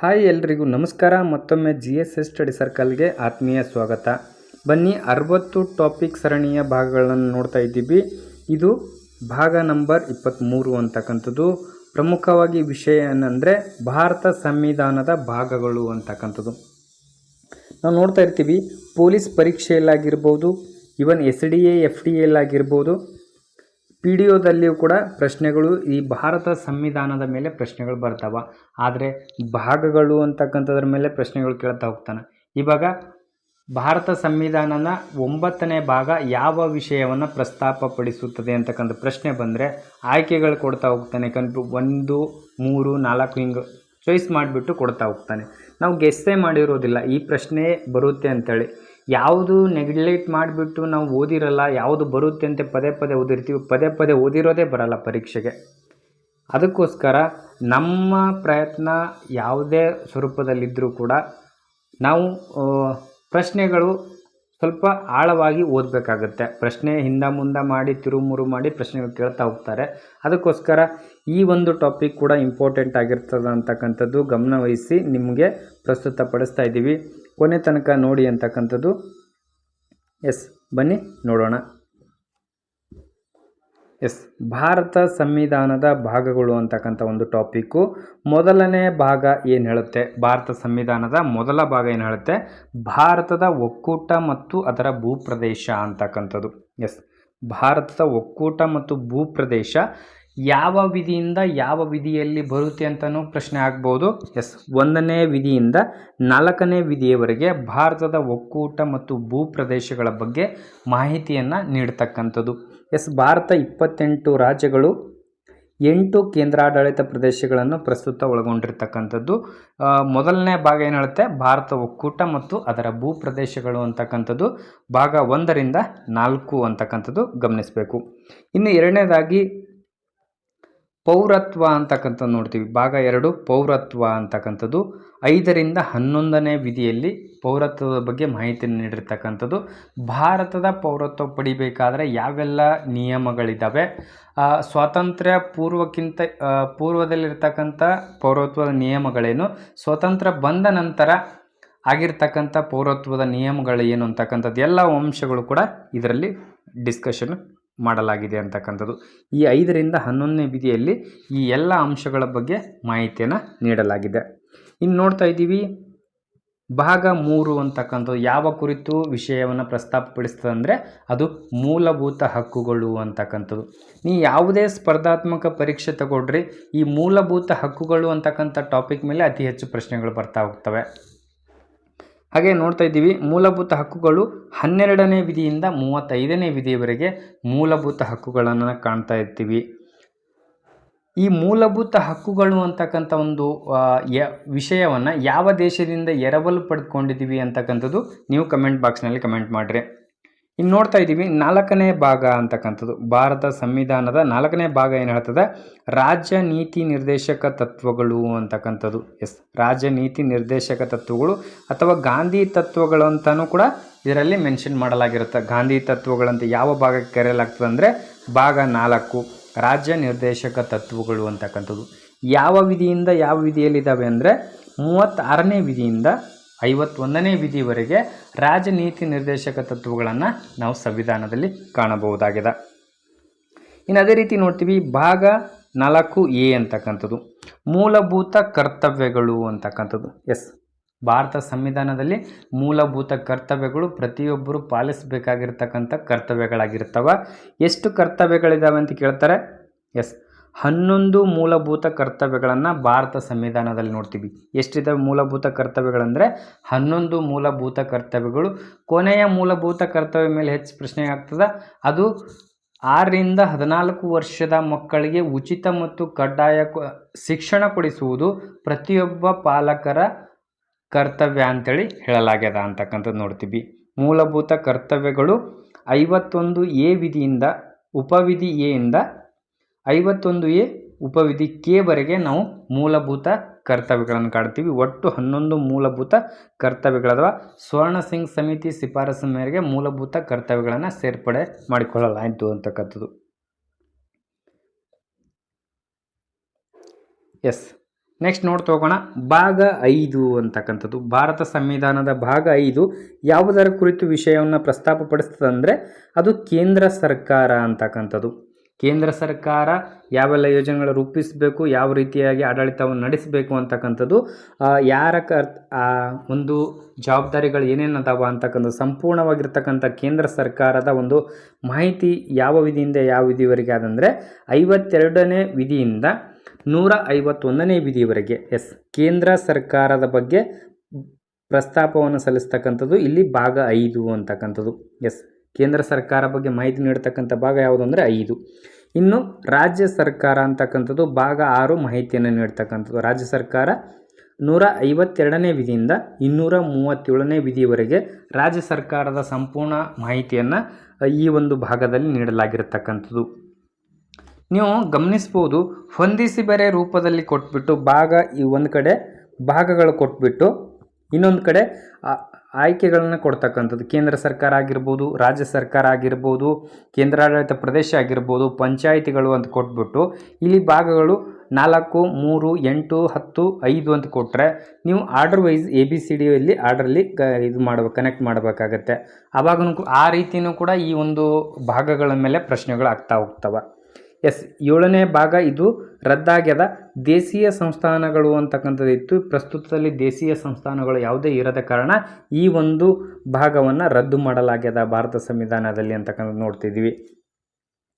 Hi ಎಲ್ರಿಗೂ ನಮಸ್ಕಾರ. ಮತ್ತೊಮ್ಮೆ ಜಿ ಎಸ್ ಎಸ್ ಸ್ಟಡಿ ಸರ್ಕಲ್ಗೆ ಆತ್ಮೀಯ ಸ್ವಾಗತ. ಬನ್ನಿ ಅರವತ್ತು ಟಾಪಿಕ್ ಸರಣಿಯ ಭಾಗಗಳನ್ನು ನೋಡ್ತಾ ಇದ್ದೀವಿ. ಇದು ಭಾಗ ನಂಬರ್ ಇಪ್ಪತ್ತ್ಮೂರು ಅಂತಕ್ಕಂಥದ್ದು. ಪ್ರಮುಖವಾಗಿ ವಿಷಯ ಏನಂದರೆ ಭಾರತ ಸಂವಿಧಾನದ ಭಾಗಗಳು ಅಂತಕ್ಕಂಥದ್ದು. ನಾವು ನೋಡ್ತಾ ಇರ್ತೀವಿ, police ಪರೀಕ್ಷೆಯಲ್ಲಾಗಿರ್ಬೋದು even S D A, F D ಎಲ್ಲಾಗಿರ್ಬೋದು P D ಒದಲ್ಲಿಯೂ ಕೂಡ ಪ್ರಶ್ನೆಗಳು ಈ ಭಾರತ ಸಂವಿಧಾನದ ಮೇಲೆ ಪ್ರಶ್ನೆಗಳು ಬರ್ತಾವೆ. ಆದರೆ ಭಾಗಗಳು ಅಂತಕ್ಕಂಥದ್ರ ಮೇಲೆ ಪ್ರಶ್ನೆಗಳು ಕೇಳ್ತಾ ಹೋಗ್ತಾನೆ. ಇವಾಗ ಭಾರತ ಸಂವಿಧಾನನ ಒಂಬತ್ತನೇ ಭಾಗ ಯಾವ ವಿಷಯವನ್ನು ಪ್ರಸ್ತಾಪಪಡಿಸುತ್ತದೆ ಅಂತಕ್ಕಂಥ ಪ್ರಶ್ನೆ ಬಂದರೆ ಆಯ್ಕೆಗಳು ಕೊಡ್ತಾ ಹೋಗ್ತಾನೆ. ಯಾಕಂದ್ರೆ ಒಂದು, ಮೂರು, ನಾಲ್ಕು ಹಿಂಗೆ ಚಾಯ್ಸ್ ಮಾಡಿಬಿಟ್ಟು ಕೊಡ್ತಾ ಹೋಗ್ತಾನೆ. ನಾವು ಗೆಸ್ಸೇ ಮಾಡಿರೋದಿಲ್ಲ. ಈ ಪ್ರಶ್ನೆ ಬರುತ್ತೆ ಅಂತೇಳಿ. ಯಾವುದು ನೆಗ್ಲೆಕ್ಟ್ ಮಾಡಿಬಿಟ್ಟು ನಾವು ಓದಿರಲ್ಲ, ಯಾವುದು ಬರುತ್ತೆ ಅಂತ ಪದೇ ಪದೇ ಓದಿರ್ತೀವಿ. ಪದೇ ಪದೇ ಓದಿರೋದೇ ಬರಲ್ಲ ಪರೀಕ್ಷೆಗೆ. ಅದಕ್ಕೋಸ್ಕರ ನಮ್ಮ ಪ್ರಯತ್ನ ಯಾವುದೇ ಸ್ವರೂಪದಲ್ಲಿದ್ದರೂ ಕೂಡ ನಾವು ಪ್ರಶ್ನೆಗಳು ಸ್ವಲ್ಪ ಆಳವಾಗಿ ಓದಬೇಕಾಗುತ್ತೆ. ಪ್ರಶ್ನೆ ಹಿಂದ ಮುಂದೆ ಮಾಡಿ, ತಿರುಮುರು ಮಾಡಿ ಪ್ರಶ್ನೆಗಳು ಕೇಳ್ತಾ ಹೋಗ್ತಾರೆ. ಅದಕ್ಕೋಸ್ಕರ ಈ ಒಂದು ಟಾಪಿಕ್ ಕೂಡ ಇಂಪಾರ್ಟೆಂಟ್ ಆಗಿರ್ತದೆ ಅಂತಕ್ಕಂಥದ್ದು ಗಮನವಹಿಸಿ ನಿಮಗೆ ಪ್ರಸ್ತುತಪಡಿಸ್ತಾ ಇದ್ದೀವಿ. ಕೊನೆ ತನಕ ನೋಡಿ ಅಂತಕ್ಕಂಥದ್ದು. ಎಸ್, ಬನ್ನಿ ನೋಡೋಣ. ಎಸ್, ಭಾರತ ಸಂವಿಧಾನದ ಭಾಗಗಳು ಅಂತಕ್ಕಂಥ ಒಂದು ಟಾಪಿಕ್ಕು ಮೊದಲನೇ ಭಾಗ ಏನು ಹೇಳುತ್ತೆ? ಭಾರತ ಸಂವಿಧಾನದ ಮೊದಲ ಭಾಗ ಏನು ಹೇಳುತ್ತೆ? ಭಾರತದ ಒಕ್ಕೂಟ ಮತ್ತು ಅದರ ಭೂಪ್ರದೇಶ ಅಂತಕ್ಕಂಥದ್ದು. ಎಸ್, ಭಾರತದ ಒಕ್ಕೂಟ ಮತ್ತು ಭೂಪ್ರದೇಶ ಯಾವ ವಿಧಿಯಿಂದ ಯಾವ ವಿಧಿಯಲ್ಲಿ ಬರುತ್ತೆ ಅಂತಲೂ ಪ್ರಶ್ನೆ ಆಗ್ಬೋದು. ಎಸ್, ಒಂದನೇ ವಿಧಿಯಿಂದ ನಾಲ್ಕನೇ ವಿಧಿಯವರೆಗೆ ಭಾರತದ ಒಕ್ಕೂಟ ಮತ್ತು ಭೂಪ್ರದೇಶಗಳ ಬಗ್ಗೆ ಮಾಹಿತಿಯನ್ನು ನೀಡ್ತಕ್ಕಂಥದ್ದು. ಎಸ್, ಭಾರತ ಇಪ್ಪತ್ತೆಂಟು ರಾಜ್ಯಗಳು ಎಂಟು ಕೇಂದ್ರಾಡಳಿತ ಪ್ರದೇಶಗಳನ್ನು ಪ್ರಸ್ತುತ ಒಳಗೊಂಡಿರ್ತಕ್ಕಂಥದ್ದು. ಮೊದಲನೇ ಭಾಗ ಏನು ಹೇಳುತ್ತೆ? ಭಾರತ ಒಕ್ಕೂಟ ಮತ್ತು ಅದರ ಭೂಪ್ರದೇಶಗಳು ಅಂತಕ್ಕಂಥದ್ದು. ಭಾಗ ಒಂದರಿಂದ ನಾಲ್ಕು ಅಂತಕ್ಕಂಥದ್ದು ಗಮನಿಸಬೇಕು. ಇನ್ನು ಎರಡನೇದಾಗಿ ಪೌರತ್ವ ಅಂತಕ್ಕಂಥದ್ದು ನೋಡ್ತೀವಿ. ಭಾಗ ಎರಡು, ಪೌರತ್ವ ಅಂತಕ್ಕಂಥದ್ದು. ಐದರಿಂದ ಹನ್ನೊಂದನೇ ವಿಧಿಯಲ್ಲಿ ಪೌರತ್ವದ ಬಗ್ಗೆ ಮಾಹಿತಿ ನೀಡಿರ್ತಕ್ಕಂಥದ್ದು. ಭಾರತದ ಪೌರತ್ವ ಪಡಿಬೇಕಾದರೆ ಯಾವೆಲ್ಲ ನಿಯಮಗಳಿದ್ದಾವೆ ಸ್ವಾತಂತ್ರ್ಯ ಪೂರ್ವಕ್ಕಿಂತ ಪೂರ್ವದಲ್ಲಿರ್ತಕ್ಕಂಥ ಪೌರತ್ವದ ನಿಯಮಗಳೇನು? ಸ್ವಾತಂತ್ರ್ಯ ಬಂದ ನಂತರ ಆಗಿರ್ತಕ್ಕಂಥ ಪೌರತ್ವದ ನಿಯಮಗಳು ಏನು ಅಂತಕ್ಕಂಥದ್ದು? ಎಲ್ಲ ಅಂಶಗಳು ಕೂಡ ಇದರಲ್ಲಿ ಡಿಸ್ಕಷನ್ ಮಾಡಲಾಗಿದೆ ಅಂತಕ್ಕಂಥದ್ದು. ಈ ಐದರಿಂದ ಹನ್ನೊಂದನೇ ವಿಧಿಯಲ್ಲಿ ಈ ಎಲ್ಲ ಅಂಶಗಳ ಬಗ್ಗೆ ಮಾಹಿತಿಯನ್ನು ನೀಡಲಾಗಿದೆ. ಇನ್ನು ನೋಡ್ತಾ ಇದ್ದೀವಿ, ಭಾಗ ಮೂರು ಅಂತಕ್ಕಂಥದ್ದು ಯಾವ ಕುರಿತು ವಿಷಯವನ್ನು ಪ್ರಸ್ತಾಪಪಡಿಸ್ತದೆ ಅಂದರೆ ಅದು ಮೂಲಭೂತ ಹಕ್ಕುಗಳು ಅಂತಕ್ಕಂಥದ್ದು. ನೀವು ಯಾವುದೇ ಸ್ಪರ್ಧಾತ್ಮಕ ಪರೀಕ್ಷೆ ತಗೊಳ್ರಿ, ಈ ಮೂಲಭೂತ ಹಕ್ಕುಗಳು ಅಂತಕ್ಕಂಥ ಟಾಪಿಕ್ ಮೇಲೆ ಅತಿ ಹೆಚ್ಚು ಪ್ರಶ್ನೆಗಳು ಬರ್ತಾ ಹೋಗ್ತವೆ. ಹಾಗೆ ನೋಡ್ತಾ ಇದ್ದೀವಿ, ಮೂಲಭೂತ ಹಕ್ಕುಗಳು ಹನ್ನೆರಡನೇ ವಿಧಿಯಿಂದ ಮೂವತ್ತೈದನೇ ವಿಧಿಯವರೆಗೆ ಮೂಲಭೂತ ಹಕ್ಕುಗಳನ್ನು ಕಾಣ್ತಾ ಇರ್ತೀವಿ. ಈ ಮೂಲಭೂತ ಹಕ್ಕುಗಳು ಅಂತಕ್ಕಂಥ ಒಂದು ಯ, ವಿಷಯವನ್ನು ಯಾವ ದೇಶದಿಂದ ಎರವಲು ಪಡೆದುಕೊಂಡಿದ್ದೀವಿ ಅಂತಕ್ಕಂಥದ್ದು ನೀವು ಕಮೆಂಟ್ ಬಾಕ್ಸ್ನಲ್ಲಿ ಕಮೆಂಟ್ ಮಾಡಿರಿ. ಇನ್ನು ನೋಡ್ತಾ ಇದ್ದೀವಿ, ನಾಲ್ಕನೇ ಭಾಗ ಅಂತಕ್ಕಂಥದ್ದು. ಭಾರತ ಸಂವಿಧಾನದ ನಾಲ್ಕನೇ ಭಾಗ ಏನು ಹೇಳ್ತದೆ? ರಾಜ್ಯ ನೀತಿ ನಿರ್ದೇಶಕ ತತ್ವಗಳು ಅಂತಕ್ಕಂಥದ್ದು. ಎಸ್, ರಾಜ್ಯ ನೀತಿ ನಿರ್ದೇಶಕ ತತ್ವಗಳು ಅಥವಾ ಗಾಂಧಿ ತತ್ವಗಳು ಅಂತಲೂ ಕೂಡ ಇದರಲ್ಲಿ ಮೆನ್ಷನ್ ಮಾಡಲಾಗಿರುತ್ತೆ. ಗಾಂಧಿ ತತ್ವಗಳಂತ ಯಾವ ಭಾಗಕ್ಕೆ ಕರೆಯಲಾಗ್ತದೆ ಅಂದರೆ ಭಾಗ ನಾಲ್ಕು, ರಾಜ್ಯ ನಿರ್ದೇಶಕ ತತ್ವಗಳು ಅಂತಕ್ಕಂಥದ್ದು. ಯಾವ ವಿಧಿಯಿಂದ ಯಾವ ವಿಧಿಯಲ್ಲಿದ್ದಾವೆ ಅಂದರೆ ಮೂವತ್ತಾರನೇ ವಿಧಿಯಿಂದ ಐವತ್ತೊಂದನೇ ವಿಧಿವರೆಗೆ ರಾಜನೀತಿ ನಿರ್ದೇಶಕ ತತ್ವಗಳನ್ನು ನಾವು ಸಂವಿಧಾನದಲ್ಲಿ ಕಾಣಬಹುದಾಗಿದೆ. ಇನ್ನು ಅದೇ ರೀತಿ ನೋಡ್ತೀವಿ, ಭಾಗ ನಾಲ್ಕು ಎ ಅಂತಕ್ಕಂಥದ್ದು, ಮೂಲಭೂತ ಕರ್ತವ್ಯಗಳು ಅಂತಕ್ಕಂಥದ್ದು. ಎಸ್, ಭಾರತ ಸಂವಿಧಾನದಲ್ಲಿ ಮೂಲಭೂತ ಕರ್ತವ್ಯಗಳು ಪ್ರತಿಯೊಬ್ಬರು ಪಾಲಿಸಬೇಕಾಗಿರ್ತಕ್ಕಂಥ ಕರ್ತವ್ಯಗಳಾಗಿರ್ತವೆ. ಎಷ್ಟು ಕರ್ತವ್ಯಗಳಿದ್ದಾವೆ ಅಂತ ಕೇಳ್ತಾರೆ? ಎಸ್ ಹನ್ನೊಂದು ಮೂಲಭೂತ ಕರ್ತವ್ಯಗಳನ್ನು ಭಾರತ ಸಂವಿಧಾನದಲ್ಲಿ ನೋಡ್ತೀವಿ. ಎಷ್ಟಿದೆ ಮೂಲಭೂತ ಕರ್ತವ್ಯಗಳಂದರೆ ಹನ್ನೊಂದು ಮೂಲಭೂತ ಕರ್ತವ್ಯಗಳು. ಕೊನೆಯ ಮೂಲಭೂತ ಕರ್ತವ್ಯ ಮೇಲೆ ಹೆಚ್ಚು ಪ್ರಶ್ನೆ ಆಗ್ತದೆ, ಅದು ಆರರಿಂದ ಹದಿನಾಲ್ಕು ವರ್ಷದ ಮಕ್ಕಳಿಗೆ ಉಚಿತ ಮತ್ತು ಕಡ್ಡಾಯ ಶಿಕ್ಷಣ ಕೊಡಿಸುವುದು ಪ್ರತಿಯೊಬ್ಬ ಪಾಲಕರ ಕರ್ತವ್ಯ ಅಂತೇಳಿ ಹೇಳಲಾಗ್ಯದ ಅಂತಕ್ಕಂಥದ್ದು ನೋಡ್ತೀವಿ. ಮೂಲಭೂತ ಕರ್ತವ್ಯಗಳು ಐವತ್ತೊಂದು ಎ ವಿಧಿಯಿಂದ ಉಪವಿಧಿ ಎ ಇಂದ ಐವತ್ತೊಂದು ಎ ಉಪವಿಧಿ ಕೆ ವರೆಗೆ ನಾವು ಮೂಲಭೂತ ಕರ್ತವ್ಯಗಳನ್ನು ಕಾಡ್ತೀವಿ ಒಟ್ಟು ಹನ್ನೊಂದು ಮೂಲಭೂತ ಕರ್ತವ್ಯಗಳದವ. ಸ್ವರ್ಣ ಸಿಂಗ್ ಸಮಿತಿ ಶಿಫಾರಸು ಮೇರೆಗೆ ಮೂಲಭೂತ ಕರ್ತವ್ಯಗಳನ್ನು ಸೇರ್ಪಡೆ ಮಾಡಿಕೊಳ್ಳಲಾಯಿತು ಅಂತಕ್ಕಂಥದ್ದು. ಎಸ್. ನೆಕ್ಸ್ಟ್ ನೋಡ್ತಾ ಹೋಗೋಣ ಭಾಗ ಐದು ಅಂತಕ್ಕಂಥದ್ದು. ಭಾರತ ಸಂವಿಧಾನದ ಭಾಗ ಐದು ಯಾವುದರ ಕುರಿತು ವಿಷಯವನ್ನು ಪ್ರಸ್ತಾಪಪಡಿಸ್ತದೆ ಅಂದರೆ ಅದು ಕೇಂದ್ರ ಸರ್ಕಾರ ಅಂತಕ್ಕಂಥದ್ದು. ಕೇಂದ್ರ ಸರ್ಕಾರ ಯಾವೆಲ್ಲ ಯೋಜನೆಗಳು ರೂಪಿಸಬೇಕು, ಯಾವ ರೀತಿಯಾಗಿ ಆಡಳಿತವನ್ನು ನಡೆಸಬೇಕು ಅಂತಕ್ಕಂಥದ್ದು ಯಾರ ಒಂದು ಜವಾಬ್ದಾರಿಗಳು ಏನೇನು ಅದಾವ ಅಂತಕ್ಕಂಥ ಸಂಪೂರ್ಣವಾಗಿರ್ತಕ್ಕಂಥ ಕೇಂದ್ರ ಸರ್ಕಾರದ ಒಂದು ಮಾಹಿತಿ ಯಾವ ವಿಧಿಯಿಂದ, ಯಾವ ವಿಧಿವರೆಗೆ ಆದಂದರೆ ಐವತ್ತೆರಡನೇ ವಿಧಿಯಿಂದ ನೂರ ಐವತ್ತೊಂದನೇ ವಿಧಿವರೆಗೆ, ಎಸ್, ಕೇಂದ್ರ ಸರ್ಕಾರದ ಬಗ್ಗೆ ಪ್ರಸ್ತಾಪವನ್ನು ಸಲ್ಲಿಸ್ತಕ್ಕಂಥದ್ದು ಇಲ್ಲಿ ಭಾಗ ಐದು ಅಂತಕ್ಕಂಥದ್ದು, ಎಸ್. ಕೇಂದ್ರ ಸರ್ಕಾರ ಬಗ್ಗೆ ಮಾಹಿತಿ ನೀಡತಕ್ಕಂಥ ಭಾಗ ಯಾವುದು ಅಂದರೆ ಐದು. ಇನ್ನು ರಾಜ್ಯ ಸರ್ಕಾರ ಅಂತಕ್ಕಂಥದ್ದು ಭಾಗ ಆರು ಮಾಹಿತಿಯನ್ನು ನೀಡ್ತಕ್ಕಂಥದ್ದು. ರಾಜ್ಯ ಸರ್ಕಾರ ನೂರ ಐವತ್ತೆರಡನೇ ವಿಧಿಯಿಂದ ಇನ್ನೂರ ಮೂವತ್ತೇಳನೇ ವಿಧಿಯವರೆಗೆ ರಾಜ್ಯ ಸರ್ಕಾರದ ಸಂಪೂರ್ಣ ಮಾಹಿತಿಯನ್ನು ಈ ಒಂದು ಭಾಗದಲ್ಲಿ ನೀಡಲಾಗಿರತಕ್ಕಂಥದ್ದು. ನೀವು ಗಮನಿಸ್ಬೋದು, ಹೊಂದಿಸಿ ಬೇರೆ ರೂಪದಲ್ಲಿ ಕೊಟ್ಬಿಟ್ಟು ಭಾಗ ಈ ಒಂದು ಕಡೆ, ಭಾಗಗಳು ಕೊಟ್ಬಿಟ್ಟು ಇನ್ನೊಂದು ಕಡೆ ಆಯ್ಕೆಗಳನ್ನು ಕೊಡ್ತಕ್ಕಂಥದ್ದು. ಕೇಂದ್ರ ಸರ್ಕಾರ ಆಗಿರ್ಬೋದು, ರಾಜ್ಯ ಸರ್ಕಾರ ಆಗಿರ್ಬೋದು, ಕೇಂದ್ರಾಡಳಿತ ಪ್ರದೇಶ ಆಗಿರ್ಬೋದು, ಪಂಚಾಯಿತಿಗಳು ಅಂತ ಕೊಟ್ಬಿಟ್ಟು ಇಲ್ಲಿ ಭಾಗಗಳು ನಾಲ್ಕು, ಮೂರು, ಎಂಟು, ಹತ್ತು, ಐದು ಅಂತ ಕೊಟ್ಟರೆ ನೀವು order wise A B C ಡಿಯಲ್ಲಿ ಆರ್ಡ್ರಲ್ಲಿ ಕ ಇದು ಮಾಡ್ಬೇಕು ಕನೆಕ್ಟ್ ಮಾಡಬೇಕಾಗತ್ತೆ. ಆವಾಗ ಆ ರೀತಿಯೂ ಕೂಡ ಈ ಒಂದು ಭಾಗಗಳ ಮೇಲೆ ಪ್ರಶ್ನೆಗಳು ಆಗ್ತಾ ಹೋಗ್ತವೆ. ಎಸ್, ಏಳನೇ ಭಾಗ ಇದು ರದ್ದಾಗ್ಯದ. ದೇಶೀಯ ಸಂಸ್ಥಾನಗಳು ಅಂತಕ್ಕಂಥದ್ದು ಇತ್ತು. ಪ್ರಸ್ತುತದಲ್ಲಿ ದೇಶೀಯ ಸಂಸ್ಥಾನಗಳು ಯಾವುದೇ ಇರದ ಕಾರಣ ಈ ಒಂದು ಭಾಗವನ್ನು ರದ್ದು ಮಾಡಲಾಗ್ಯದ ಭಾರತ ಸಂವಿಧಾನದಲ್ಲಿ ಅಂತಕ್ಕಂಥದ್ದು ನೋಡ್ತಿದ್ದೀವಿ.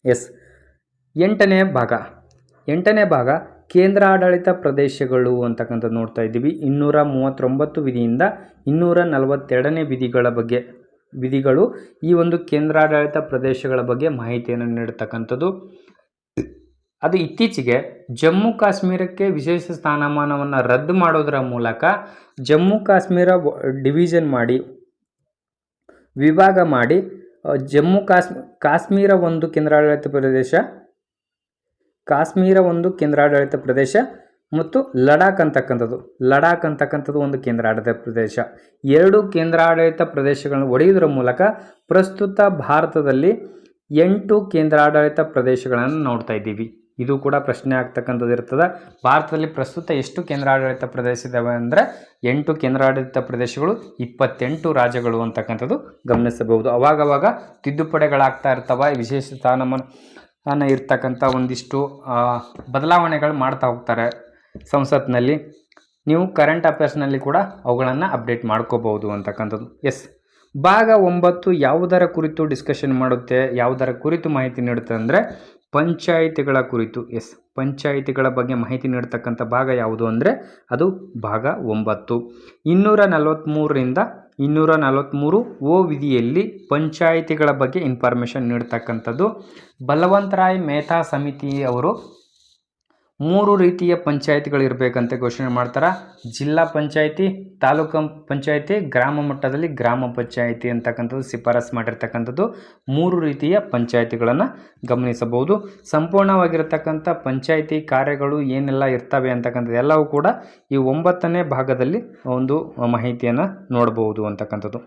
ಎಸ್, ಎಂಟನೇ ಭಾಗ. ಎಂಟನೇ ಭಾಗ, ಕೇಂದ್ರಾಡಳಿತ ಪ್ರದೇಶಗಳು ಅಂತಕ್ಕಂಥದ್ದು ನೋಡ್ತಾ ಇದ್ದೀವಿ. ಇನ್ನೂರ ಮೂವತ್ತೊಂಬತ್ತು ವಿಧಿಯಿಂದ ಇನ್ನೂರ ನಲವತ್ತೆರಡನೇ ವಿಧಿಗಳ ಬಗ್ಗೆ, ವಿಧಿಗಳು ಈ ಒಂದು ಕೇಂದ್ರಾಡಳಿತ ಪ್ರದೇಶಗಳ ಬಗ್ಗೆ ಮಾಹಿತಿಯನ್ನು ನೀಡತಕ್ಕಂಥದ್ದು. ಅದು ಇತ್ತೀಚೆಗೆ ಜಮ್ಮು ಕಾಶ್ಮೀರಕ್ಕೆ ವಿಶೇಷ ಸ್ಥಾನಮಾನವನ್ನು ರದ್ದು ಮಾಡೋದರ ಮೂಲಕ ಜಮ್ಮು ಕಾಶ್ಮೀರ ಡಿವಿಷನ್ ಮಾಡಿ, ವಿಭಾಗ ಮಾಡಿ ಜಮ್ಮು ಕಾಶ್ಮೀ ಕಾಶ್ಮೀರ ಒಂದು ಕೇಂದ್ರಾಡಳಿತ ಪ್ರದೇಶ, ಕಾಶ್ಮೀರ ಒಂದು ಕೇಂದ್ರಾಡಳಿತ ಪ್ರದೇಶ ಮತ್ತು ಲಡಾಖ್ ಅಂತಕ್ಕಂಥದ್ದು. ಲಡಾಖ್ ಅಂತಕ್ಕಂಥದ್ದು ಒಂದು ಕೇಂದ್ರಾಡಳಿತ ಪ್ರದೇಶ. ಎರಡು ಕೇಂದ್ರಾಡಳಿತ ಪ್ರದೇಶಗಳನ್ನು ಒಡೆಯುವುದರ ಮೂಲಕ ಪ್ರಸ್ತುತ ಭಾರತದಲ್ಲಿ ಎಂಟು ಕೇಂದ್ರಾಡಳಿತ ಪ್ರದೇಶಗಳನ್ನು ನೋಡ್ತಾ ಇದ್ದೀವಿ. ಇದು ಕೂಡ ಪ್ರಶ್ನೆ ಆಗ್ತಕ್ಕಂಥದ್ದು ಇರ್ತದೆ. ಭಾರತದಲ್ಲಿ ಪ್ರಸ್ತುತ ಎಷ್ಟು ಕೇಂದ್ರಾಡಳಿತ ಪ್ರದೇಶ ಇದ್ದಾವೆ ಅಂದರೆ ಎಂಟು ಕೇಂದ್ರಾಡಳಿತ ಪ್ರದೇಶಗಳು, ಇಪ್ಪತ್ತೆಂಟು ರಾಜ್ಯಗಳು ಅಂತಕ್ಕಂಥದ್ದು ಗಮನಿಸಬಹುದು. ಅವಾಗವಾಗ ತಿದ್ದುಪಡೆಗಳಾಗ್ತಾ ಇರ್ತವೆ. ವಿಶೇಷ ಸ್ಥಾನಮಾನ ಇರ್ತಕ್ಕಂಥ ಒಂದಿಷ್ಟು ಬದಲಾವಣೆಗಳು ಮಾಡ್ತಾ ಹೋಗ್ತಾರೆ ಸಂಸತ್ನಲ್ಲಿ. ನೀವು ಕರೆಂಟ್ ಅಫೇರ್ಸ್ನಲ್ಲಿ ಕೂಡ ಅವುಗಳನ್ನು ಅಪ್ಡೇಟ್ ಮಾಡ್ಕೋಬಹುದು ಅಂತಕ್ಕಂಥದ್ದು. ಎಸ್ ಭಾಗ ಒಂಬತ್ತು ಯಾವುದರ ಕುರಿತು ಡಿಸ್ಕಷನ್ ಮಾಡುತ್ತೆ? ಯಾವುದರ ಕುರಿತು ಮಾಹಿತಿ ನೀಡುತ್ತೆ ಅಂದರೆ ಪಂಚಾಯಿತಿಗಳ ಕುರಿತು, ಎಸ್, ಪಂಚಾಯಿತಿಗಳ ಬಗ್ಗೆ ಮಾಹಿತಿ ನೀಡತಕ್ಕಂಥ ಭಾಗ ಯಾವುದು ಅಂದರೆ ಅದು ಭಾಗ ಒಂಬತ್ತು. ಇನ್ನೂರ ನಲವತ್ತ್ಮೂರರಿಂದ ಇನ್ನೂರ ನಲವತ್ತ್ಮೂರು ಓ ವಿಧಿಯಲ್ಲಿ ಪಂಚಾಯಿತಿಗಳ ಬಗ್ಗೆ ಇನ್ಫಾರ್ಮೇಷನ್ ನೀಡ್ತಕ್ಕಂಥದ್ದು. ಬಲವಂತರಾಯ್ ಮೆಹ್ತಾ ಸಮಿತಿ ಅವರು ಮೂರು ರೀತಿಯ ಪಂಚಾಯತಿಗಳು ಇರಬೇಕಂತ ಘೋಷಣೆ ಮಾಡ್ತಾರೆ. ಜಿಲ್ಲಾ ಪಂಚಾಯಿತಿ, ತಾಲೂಕು ಪಂಚಾಯಿತಿ, ಗ್ರಾಮ ಮಟ್ಟದಲ್ಲಿ ಗ್ರಾಮ ಪಂಚಾಯಿತಿ ಅಂತಕ್ಕಂಥದ್ದು ಶಿಫಾರಸು ಮಾಡಿರ್ತಕ್ಕಂಥದ್ದು ಮೂರು ರೀತಿಯ ಪಂಚಾಯಿತಿಗಳನ್ನು ಗಮನಿಸಬಹುದು. ಸಂಪೂರ್ಣವಾಗಿರತಕ್ಕಂಥ ಪಂಚಾಯಿತಿ ಕಾರ್ಯಗಳು ಏನೆಲ್ಲ ಇರ್ತವೆ ಅಂತಕ್ಕಂಥದ್ದು ಎಲ್ಲವೂ ಕೂಡ ಈ ಒಂಬತ್ತನೇ ಭಾಗದಲ್ಲಿ ಒಂದು ಮಾಹಿತಿಯನ್ನು ನೋಡಬಹುದು ಅಂತಕ್ಕಂಥದ್ದು.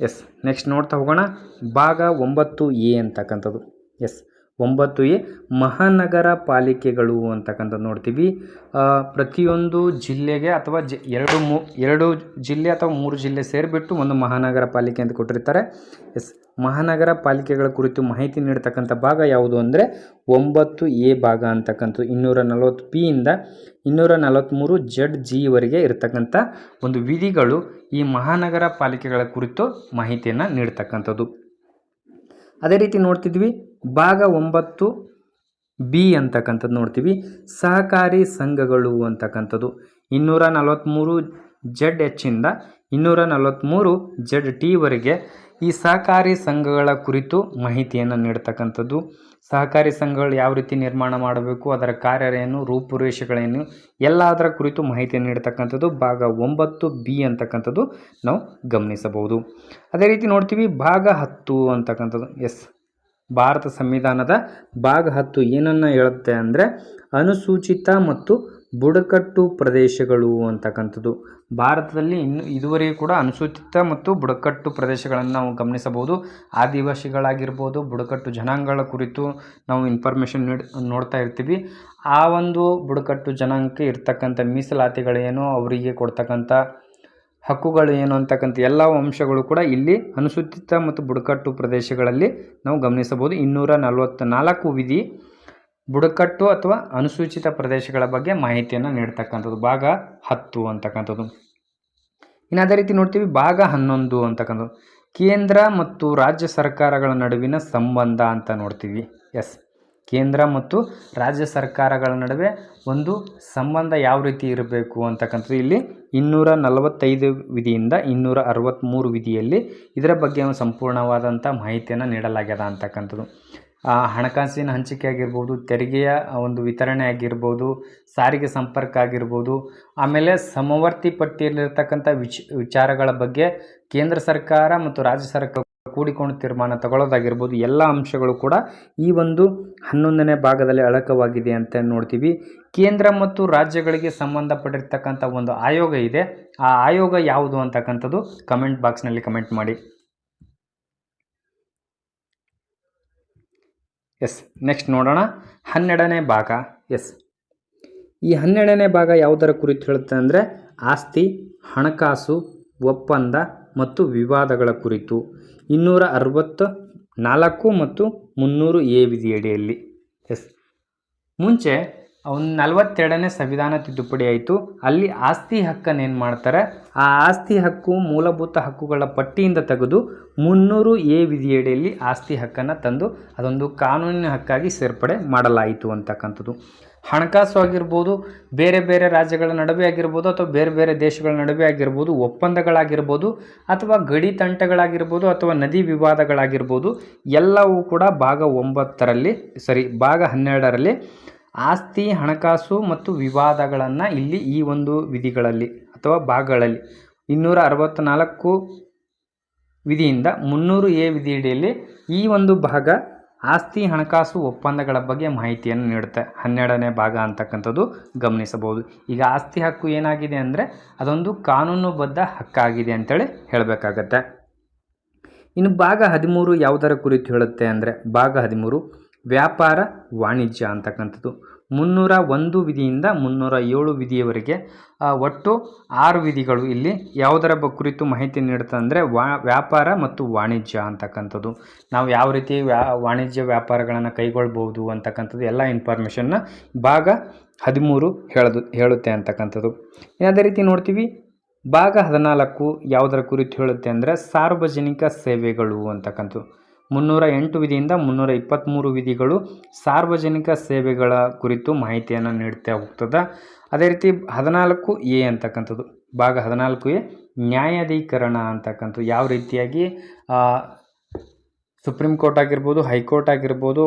ಎಸ್ ನೆಕ್ಸ್ಟ್ ನೋಡ್ತಾ ಹೋಗೋಣ. ಭಾಗ ಒಂಬತ್ತು ಎ ಅಂತಕ್ಕಂಥದ್ದು. ಎಸ್ ಒಂಬತ್ತು ಎ ಮಹಾನಗರ ಪಾಲಿಕೆಗಳು ಅಂತಕ್ಕಂಥದ್ದು ನೋಡ್ತೀವಿ. ಪ್ರತಿಯೊಂದು ಜಿಲ್ಲೆಗೆ ಅಥವಾ ಜಿ, ಎರಡು ಮೂ, ಎರಡು ಜಿಲ್ಲೆ ಅಥವಾ ಮೂರು ಜಿಲ್ಲೆ ಸೇರಿಬಿಟ್ಟು ಒಂದು ಮಹಾನಗರ ಪಾಲಿಕೆ ಅಂತ ಕೊಟ್ಟಿರ್ತಾರೆ. ಎಸ್, ಮಹಾನಗರ ಪಾಲಿಕೆಗಳ ಕುರಿತು ಮಾಹಿತಿ ನೀಡತಕ್ಕಂಥ ಭಾಗ ಯಾವುದು ಅಂದರೆ ಒಂಬತ್ತು ಎ ಭಾಗ ಅಂತಕ್ಕಂಥದ್ದು. ಇನ್ನೂರ ನಲವತ್ತು ಪಿ ಇಂದ ಇನ್ನೂರ ನಲವತ್ತ್ಮೂರು ಜಡ್ ಜಿವರೆಗೆ ಇರತಕ್ಕಂಥ ಒಂದು ವಿಧಿಗಳು ಈ ಮಹಾನಗರ ಪಾಲಿಕೆಗಳ ಕುರಿತು ಮಾಹಿತಿಯನ್ನು ನೀಡ್ತಕ್ಕಂಥದ್ದು. ಅದೇ ರೀತಿ ನೋಡ್ತಿದ್ವಿ. ಭಾಗ ಒಂಬತ್ತು ಬಿ ಅಂತಕ್ಕಂಥದ್ದು ನೋಡ್ತೀವಿ. ಸಹಕಾರಿ ಸಂಘಗಳು ಅಂತಕ್ಕಂಥದ್ದು. ಇನ್ನೂರ ನಲವತ್ತ್ಮೂರು ಜಡ್ ಎಚ್ಚಿಂದ ಇನ್ನೂರ ನಲವತ್ತ್ಮೂರು ಜಡ್ ಟಿವರೆಗೆ ಈ ಸಹಕಾರಿ ಸಂಘಗಳ ಕುರಿತು ಮಾಹಿತಿಯನ್ನು ನೀಡ್ತಕ್ಕಂಥದ್ದು. ಸಹಕಾರಿ ಸಂಘಗಳು ಯಾವ ರೀತಿ ನಿರ್ಮಾಣ ಮಾಡಬೇಕು, ಅದರ ಕಾರ್ಯರೇನು, ರೂಪುರೇಷೆಗಳೇನು ಎಲ್ಲ ಅದರ ಕುರಿತು ಮಾಹಿತಿ ನೀಡ್ತಕ್ಕಂಥದ್ದು ಭಾಗ ಒಂಬತ್ತು ಬಿ ಅಂತಕ್ಕಂಥದ್ದು ನಾವು ಗಮನಿಸಬಹುದು. ಅದೇ ರೀತಿ ನೋಡ್ತೀವಿ, ಭಾಗ ಹತ್ತು ಅಂತಕ್ಕಂಥದ್ದು. ಎಸ್. ಭಾರತ ಸಂವಿಧಾನದ ಭಾಗ ಹತ್ತು ಏನನ್ನು ಹೇಳುತ್ತೆ ಅಂದರೆ ಅನುಸೂಚಿತ ಮತ್ತು ಬುಡಕಟ್ಟು ಪ್ರದೇಶಗಳು ಅಂತಕ್ಕಂಥದ್ದು. ಭಾರತದಲ್ಲಿ ಇನ್ನು ಇದುವರೆಗೂ ಕೂಡ ಅನುಸೂಚಿತ ಮತ್ತು ಬುಡಕಟ್ಟು ಪ್ರದೇಶಗಳನ್ನು ನಾವು ಗಮನಿಸಬಹುದು. ಆದಿವಾಸಿಗಳಾಗಿರ್ಬೋದು, ಬುಡಕಟ್ಟು ಜನಾಂಗಗಳ ಕುರಿತು ನಾವು ಇನ್ಫಾರ್ಮೇಷನ್ ನೀಡ್, ನೋಡ್ತಾ ಇರ್ತೀವಿ. ಆ ಒಂದು ಬುಡಕಟ್ಟು ಜನಾಂಗಕ್ಕೆ ಇರ್ತಕ್ಕಂಥ ಮೀಸಲಾತಿಗಳೇನು, ಅವರಿಗೆ ಕೊಡ್ತಕ್ಕಂಥ ಹಕ್ಕುಗಳು ಏನು ಅಂತಕ್ಕಂಥ ಎಲ್ಲ ಅಂಶಗಳು ಕೂಡ ಇಲ್ಲಿ ಅನುಸೂಚಿತ ಮತ್ತು ಬುಡಕಟ್ಟು ಪ್ರದೇಶಗಳಲ್ಲಿ ನಾವು ಗಮನಿಸಬಹುದು. ಇನ್ನೂರ ನಲವತ್ತ ನಾಲ್ಕು ವಿಧಿ ಬುಡಕಟ್ಟು ಅಥವಾ ಅನುಸೂಚಿತ ಪ್ರದೇಶಗಳ ಬಗ್ಗೆ ಮಾಹಿತಿಯನ್ನು ನೀಡ್ತಕ್ಕಂಥದ್ದು. ಭಾಗ ಹತ್ತು ಅಂತಕ್ಕಂಥದ್ದು. ಇನ್ನು ಅದೇ ರೀತಿ ನೋಡ್ತೀವಿ, ಭಾಗ ಹನ್ನೊಂದು ಅಂತಕ್ಕಂಥದ್ದು. ಕೇಂದ್ರ ಮತ್ತು ರಾಜ್ಯ ಸರ್ಕಾರಗಳ ನಡುವಿನ ಸಂಬಂಧ ಅಂತ ನೋಡ್ತೀವಿ. ಎಸ್. ಕೇಂದ್ರ ಮತ್ತು ರಾಜ್ಯ ಸರ್ಕಾರಗಳ ನಡುವೆ ಒಂದು ಸಂಬಂಧ ಯಾವ ರೀತಿ ಇರಬೇಕು ಅಂತಕ್ಕಂಥದ್ದು ಇಲ್ಲಿ ಇನ್ನೂರ ನಲವತ್ತೈದು ವಿಧಿಯಿಂದ ಇನ್ನೂರ ಅರವತ್ತ್ಮೂರು ವಿಧಿಯಲ್ಲಿ ಇದರ ಬಗ್ಗೆ ಒಂದು ಸಂಪೂರ್ಣವಾದಂಥ ಮಾಹಿತಿಯನ್ನು ನೀಡಲಾಗ್ಯದ ಅಂತಕ್ಕಂಥದ್ದು. ಹಣಕಾಸಿನ ಹಂಚಿಕೆ ಆಗಿರ್ಬೋದು, ತೆರಿಗೆಯ ಒಂದು ವಿತರಣೆ ಆಗಿರ್ಬೋದು, ಸಾರಿಗೆ ಸಂಪರ್ಕ ಆಗಿರ್ಬೋದು, ಆಮೇಲೆ ಸಮವರ್ತಿ ಪಟ್ಟಿಯಲ್ಲಿರ್ತಕ್ಕಂಥ ವಿಚ್, ವಿಚಾರಗಳ ಬಗ್ಗೆ ಕೇಂದ್ರ ಸರ್ಕಾರ ಮತ್ತು ರಾಜ್ಯ ಸರ್ಕಾರ ಕೂಡಿಕೊಂಡು ತೀರ್ಮಾನ ತಗೊಳ್ಳೋದಾಗಿರ್ಬೋದು, ಎಲ್ಲ ಅಂಶಗಳು ಕೂಡ ಈ ಒಂದು ಹನ್ನೊಂದನೇ ಭಾಗದಲ್ಲಿ ಅಳಕವಾಗಿದೆ ಅಂತ ನೋಡ್ತೀವಿ. ಕೇಂದ್ರ ಮತ್ತು ರಾಜ್ಯಗಳಿಗೆ ಸಂಬಂಧಪಟ್ಟಿರ್ತಕ್ಕಂಥ ಒಂದು ಆಯೋಗ ಇದೆ. ಆ ಆಯೋಗ ಯಾವುದು ಅಂತಕ್ಕಂಥದ್ದು ಕಮೆಂಟ್ ಬಾಕ್ಸ್ನಲ್ಲಿ ಕಮೆಂಟ್ ಮಾಡಿ. ಎಸ್, ನೆಕ್ಸ್ಟ್ ನೋಡೋಣ. ಹನ್ನೆರಡನೇ ಭಾಗ, ಎಸ್. ಈ ಹನ್ನೆರಡನೇ ಭಾಗ ಯಾವುದರ ಕುರಿತು ಹೇಳುತ್ತೆ ಅಂದರೆ ಆಸ್ತಿ, ಹಣಕಾಸು, ಒಪ್ಪಂದ ಮತ್ತು ವಿವಾದಗಳ ಕುರಿತು ಇನ್ನೂರ ಅರವತ್ತ ನಾಲ್ಕು ಮತ್ತು ಮುನ್ನೂರು ಎ ವಿಧಿಯಡಿಯಲ್ಲಿ. ಎಸ್. ಮುಂಚೆ ಒಂದು ನಲವತ್ತೆರಡನೇ ಸಂವಿಧಾನ ತಿದ್ದುಪಡಿ ಆಯಿತು. ಅಲ್ಲಿ ಆಸ್ತಿ ಹಕ್ಕನ್ನು ಏನು ಮಾಡ್ತಾರೆ? ಆ ಆಸ್ತಿ ಹಕ್ಕು ಮೂಲಭೂತ ಹಕ್ಕುಗಳ ಪಟ್ಟಿಯಿಂದ ತೆಗೆದು ಮುನ್ನೂರು ಎ ವಿಧಿಯಡಿಯಲ್ಲಿ ಆಸ್ತಿ ಹಕ್ಕನ್ನು ತಂದು ಅದೊಂದು ಕಾನೂನಿನ ಹಕ್ಕಾಗಿ ಸೇರ್ಪಡೆ ಮಾಡಲಾಯಿತು ಅಂತಕ್ಕಂಥದ್ದು. ಹಣಕಾಸು ಆಗಿರ್ಬೋದು, ಬೇರೆ ಬೇರೆ ರಾಜ್ಯಗಳ ನಡುವೆ ಆಗಿರ್ಬೋದು ಅಥವಾ ಬೇರೆ ಬೇರೆ ದೇಶಗಳ ನಡುವೆ ಆಗಿರ್ಬೋದು, ಒಪ್ಪಂದಗಳಾಗಿರ್ಬೋದು ಅಥವಾ ಗಡಿ ತಂಟಗಳಾಗಿರ್ಬೋದು ಅಥವಾ ನದಿ ವಿವಾದಗಳಾಗಿರ್ಬೋದು, ಎಲ್ಲವೂ ಕೂಡ ಭಾಗ ಒಂಬತ್ತರಲ್ಲಿ, ಸರಿ, ಭಾಗ ಹನ್ನೆರಡರಲ್ಲಿ ಆಸ್ತಿ, ಹಣಕಾಸು ಮತ್ತು ವಿವಾದಗಳನ್ನು ಇಲ್ಲಿ ಈ ಒಂದು ವಿಧಿಗಳಲ್ಲಿ ಅಥವಾ ಭಾಗಗಳಲ್ಲಿ ಇನ್ನೂರ ಅರವತ್ತ್ನಾಲ್ಕು ವಿಧಿಯಿಂದ ಮುನ್ನೂರು ಎ ವಿಧಿಯಡಿಯಲ್ಲಿ ಈ ಒಂದು ಭಾಗ ಆಸ್ತಿ ಹಣಕಾಸು ಒಪ್ಪಂದಗಳ ಬಗ್ಗೆ ಮಾಹಿತಿಯನ್ನು ನೀಡುತ್ತೆ. ಹನ್ನೆರಡನೇ ಭಾಗ ಅಂತಕ್ಕಂಥದ್ದು ಗಮನಿಸಬಹುದು. ಈಗ ಆಸ್ತಿ ಹಕ್ಕು ಏನಾಗಿದೆ ಅಂದರೆ ಅದೊಂದು ಕಾನೂನುಬದ್ಧ ಹಕ್ಕಾಗಿದೆ ಅಂತೇಳಿ ಹೇಳಬೇಕಾಗತ್ತೆ. ಇನ್ನು ಭಾಗ ಹದಿಮೂರು ಯಾವುದರ ಕುರಿತು ಹೇಳುತ್ತೆ ಅಂದರೆ ಭಾಗ ಹದಿಮೂರು ವ್ಯಾಪಾರ ವಾಣಿಜ್ಯ ಅಂತಕ್ಕಂಥದ್ದು. ಮುನ್ನೂರ ಒಂದು ವಿಧಿಯಿಂದ ಮುನ್ನೂರ ಏಳು ವಿಧಿಯವರೆಗೆ ಒಟ್ಟು ಆರು ವಿಧಿಗಳು ಇಲ್ಲಿ. ಯಾವುದರ ಬ, ಕುರಿತು ಮಾಹಿತಿ ನೀಡುತ್ತೆ ಅಂದರೆ ವಾ ವ್ಯಾಪಾರ ಮತ್ತು ವಾಣಿಜ್ಯ ಅಂತಕ್ಕಂಥದ್ದು. ನಾವು ಯಾವ ರೀತಿ ವಾಣಿಜ್ಯ ವ್ಯಾಪಾರಗಳನ್ನು ಕೈಗೊಳ್ಬೋದು ಅಂತಕ್ಕಂಥದ್ದು ಎಲ್ಲ ಇನ್ಫಾರ್ಮೇಷನ್ನ ಭಾಗ ಹದಿಮೂರು ಹೇಳದು, ಹೇಳುತ್ತೆ ಅಂತಕ್ಕಂಥದ್ದು. ಅದೇ ರೀತಿ ನೋಡ್ತೀವಿ, ಭಾಗ ಹದಿನಾಲ್ಕು ಯಾವುದರ ಕುರಿತು ಹೇಳುತ್ತೆ ಅಂದರೆ ಸಾರ್ವಜನಿಕ ಸೇವೆಗಳು ಅಂತಕ್ಕಂಥದ್ದು. ಮುನ್ನೂರ ಎಂಟು ವಿಧಿಯಿಂದ ಮುನ್ನೂರ ಇಪ್ಪತ್ತ್ಮೂರು ವಿಧಿಗಳು ಸಾರ್ವಜನಿಕ ಸೇವೆಗಳ ಕುರಿತು ಮಾಹಿತಿಯನ್ನು ನೀಡ್ತಾ ಹೋಗ್ತದೆ. ಅದೇ ರೀತಿ ಹದಿನಾಲ್ಕು ಎ ಅಂತಕ್ಕಂಥದ್ದು, ಭಾಗ ಹದಿನಾಲ್ಕು ಎ, ನ್ಯಾಯಾಧೀಕರಣ ಅಂತಕ್ಕಂಥದ್ದು. ಯಾವ ರೀತಿಯಾಗಿ ಸುಪ್ರೀಂ ಕೋರ್ಟ್ ಆಗಿರ್ಬೋದು, ಹೈಕೋರ್ಟ್ ಆಗಿರ್ಬೋದು